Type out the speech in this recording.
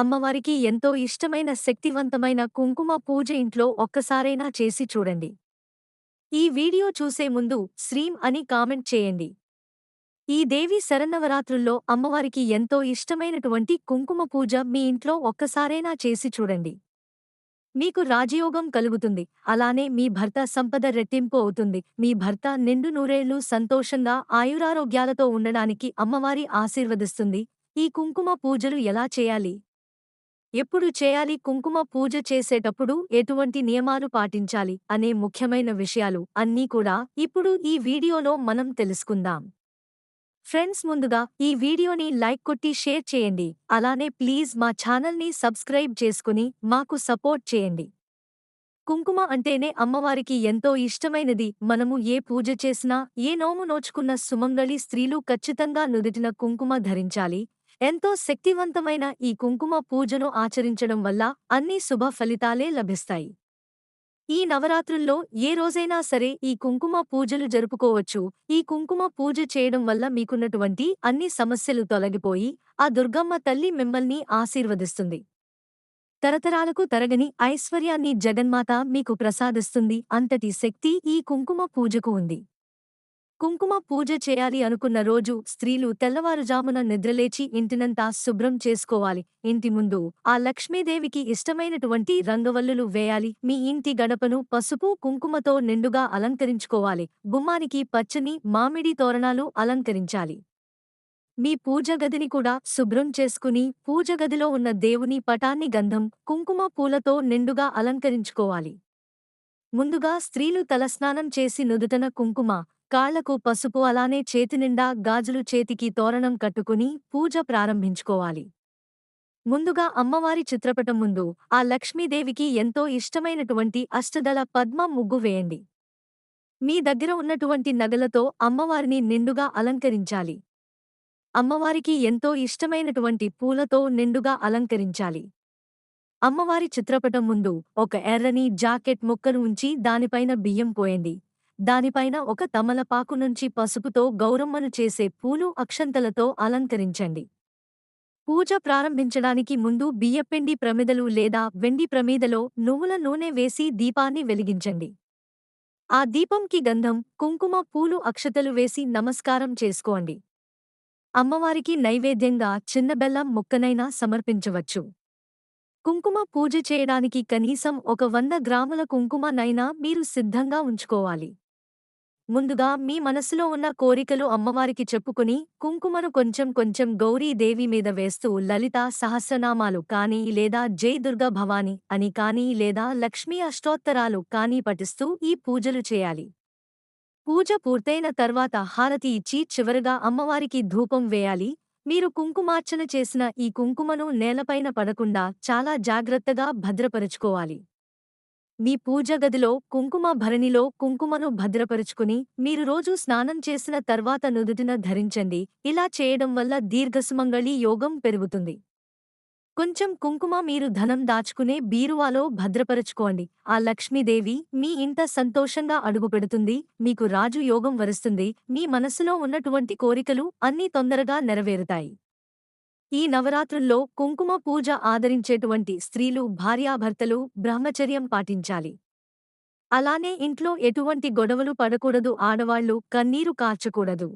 అమ్మవారికి ఎంతో ఇష్టమైన శక్తివంతమైన కుంకుమ పూజ ఇంట్లో ఒక్కసారైనా చేసి చూడండి. ఈ వీడియో చూసే ముందు శ్రీం అని కామెంట్ చేయండి. ఈ దేవి శరన్నవరాత్రుల్లో అమ్మవారికి ఎంతో ఇష్టమైనటువంటి కుంకుమ పూజ మీ ఇంట్లో ఒక్కసారైనా చేసి చూడండి. మీకు రాజయోగం కలుగుతుంది. అలానే మీ భర్త సంపద రెట్టింపు అవుతుంది. మీ భర్త నిండు నూరేళ్ళు సంతోషంగా ఆయురారోగ్యాలతో ఉండడానికి అమ్మవారి ఆశీర్వదిస్తుంది. ఈ కుంకుమ పూజలు ఎలా చేయాలి? ఎప్పుడు చేయాలి కుంకుమ పూజ చేసేటప్పుడు ఎటువంటి నియమాలు పాటించాలి అనే ముఖ్యమైన విషయాలు అన్నీ కూడా ఇప్పుడు ఈ వీడియోలో మనం తెలుసుకుందాం. ఫ్రెండ్స్ ముందుగా ఈ వీడియోని లైక్ కొట్టి షేర్ చేయండి. అలానే ప్లీజ్ మా ఛానల్ని సబ్స్క్రైబ్ చేసుకుని మాకు సపోర్ట్ చేయండి. కుంకుమ అంటేనే అమ్మవారికి ఎంతో ఇష్టమైనది. మనము ఏ పూజ చేసినా ఏ నోము నోచుకున్న సుమంగళి స్త్రీలు ఖచ్చితంగా నుదిటిన కుంకుమ ధరించాలి. ఎంతో శక్తివంతమైన ఈ కుంకుమ పూజను ఆచరించడం వల్ల అన్ని శుభ ఫలితాలే లభిస్తాయి. ఈ నవరాత్రుల్లో ఏ రోజైనా సరే ఈ కుంకుమ పూజలు జరుపుకోవచ్చు. ఈ కుంకుమ పూజ చేయడం వల్ల మీకున్నటువంటి అన్ని సమస్యలు తొలగిపోయి ఆ దుర్గమ్మ తల్లి మిమ్మల్ని ఆశీర్వదిస్తుంది. తరతరాలకు తరగని ఐశ్వర్యాన్ని జగన్మాత మీకు ప్రసాదిస్తుంది. అంతటి శక్తి ఈ కుంకుమ పూజకు ఉంది. కుంకుమ పూజ చేయాలి అనుకున్న రోజు స్త్రీలు తెల్లవారుజామున నిద్రలేచి ఇంటినంతా శుభ్రం చేసుకోవాలి. ఇంటి ముందు ఆ లక్ష్మీదేవికి ఇష్టమైనటువంటి రంగవల్లులు వేయాలి. మీ ఇంటి గడపను పసుపు కుంకుమతో నిండుగా అలంకరించుకోవాలి. గుమ్మానికి పచ్చని మామిడి తోరణాలు అలంకరించాలి. మీ పూజగదిని కూడా శుభ్రం చేసుకుని పూజగదిలో ఉన్న దేవుని పటాన్ని గంధం కుంకుమ పూలతో నిండుగా అలంకరించుకోవాలి. ముందుగా స్త్రీలు తలస్నానం చేసి నుదుటన కుంకుమ కాళ్ళకు పసుపు అలానే చేతినిండా గాజులు చేతికి తోరణం కట్టుకుని పూజ ప్రారంభించుకోవాలి. ముందుగా అమ్మవారి చిత్రపటం ముందు ఆ లక్ష్మీదేవికి ఎంతో ఇష్టమైనటువంటి అష్టదళ పద్మ ముగ్గు వేయండి. మీ దగ్గర ఉన్నటువంటి నగలతో అమ్మవారిని నిండుగా అలంకరించాలి. అమ్మవారికి ఎంతో ఇష్టమైనటువంటి పూలతో నిండుగా అలంకరించాలి. అమ్మవారి చిత్రపటం ముందు ఒక ఎర్రని జాకెట్ ముక్కను ఉంచి దానిపైన బియ్యం పోయండి. దానిపైన ఒక తమలపాకు నుంచి పసుపుతో గౌరమ్మను చేసే పూలు అక్షంతలతో అలంకరించండి. పూజ ప్రారంభించడానికి ముందు బియ్యపిండి ప్రమిదలు లేదా వెండి ప్రమీదలో నువ్వుల నూనె వేసి దీపాన్ని వెలిగించండి. ఆ దీపంకి గంధం కుంకుమ పూలు అక్షతలు వేసి నమస్కారం చేసుకోండి. అమ్మవారికి నైవేద్యంగా చిన్న బెల్లం ముక్కనైనా సమర్పించవచ్చు. కుంకుమ పూజ చేయడానికి కనీసం ఒక వంద గ్రాముల కుంకుమనైనా మీరు సిద్ధంగా ఉంచుకోవాలి. ముందుగా మీ మనసులో ఉన్న కోరికలు అమ్మవారికి చెప్పుకుని కుంకుమను కొంచెం కొంచెం గౌరీదేవి మీద వేస్తూ లలిత సహస్రనామాలు కానీ లేదా జై దుర్గా భవాని అని కానీ లేదా లక్ష్మీ అష్టోత్తరాలు కానీ పఠిస్తూ ఈ పూజలు చేయాలి. పూజ పూర్తయిన తర్వాత హారతి ఇచ్చి చివరగా అమ్మవారికి ధూపం వేయాలి. మీరు కుంకుమార్చన చేసిన ఈ కుంకుమను నేలపైన పడకుండా చాలా జాగ్రత్తగా భద్రపరుచుకోవాలి. మీ పూజ గదిలో కుంకుమ భరణిలో కుంకుమను భద్రపరుచుకుని మీరు రోజూ స్నానం చేసిన తర్వాత నుదుటిన ధరించండి. ఇలా చేయడం వల్ల దీర్ఘసుమంగళి యోగం పెరుగుతుంది. కొంచెం కుంకుమ మీరు ధనం దాచుకునే బీరువాలో భద్రపరుచుకోండి. ఆ లక్ష్మీదేవి మీ ఇంట సంతోషంగా అడుగుపెడుతుంది. మీకు రాజు యోగం వరుస్తుంది. మీ మనసులో ఉన్నటువంటి కోరికలు అన్నీ తొందరగా నెరవేరుతాయి. ఈ నవరాత్రుల్లో కుంకుమ పూజ ఆదరించేటువంటి స్త్రీలు భార్యాభర్తలు బ్రహ్మచర్యం పాటించాలి. అలానే ఇంట్లో ఎటువంటి గొడవలు పడకూడదు ఆడవాళ్ళు కన్నీరు కార్చకూడదు.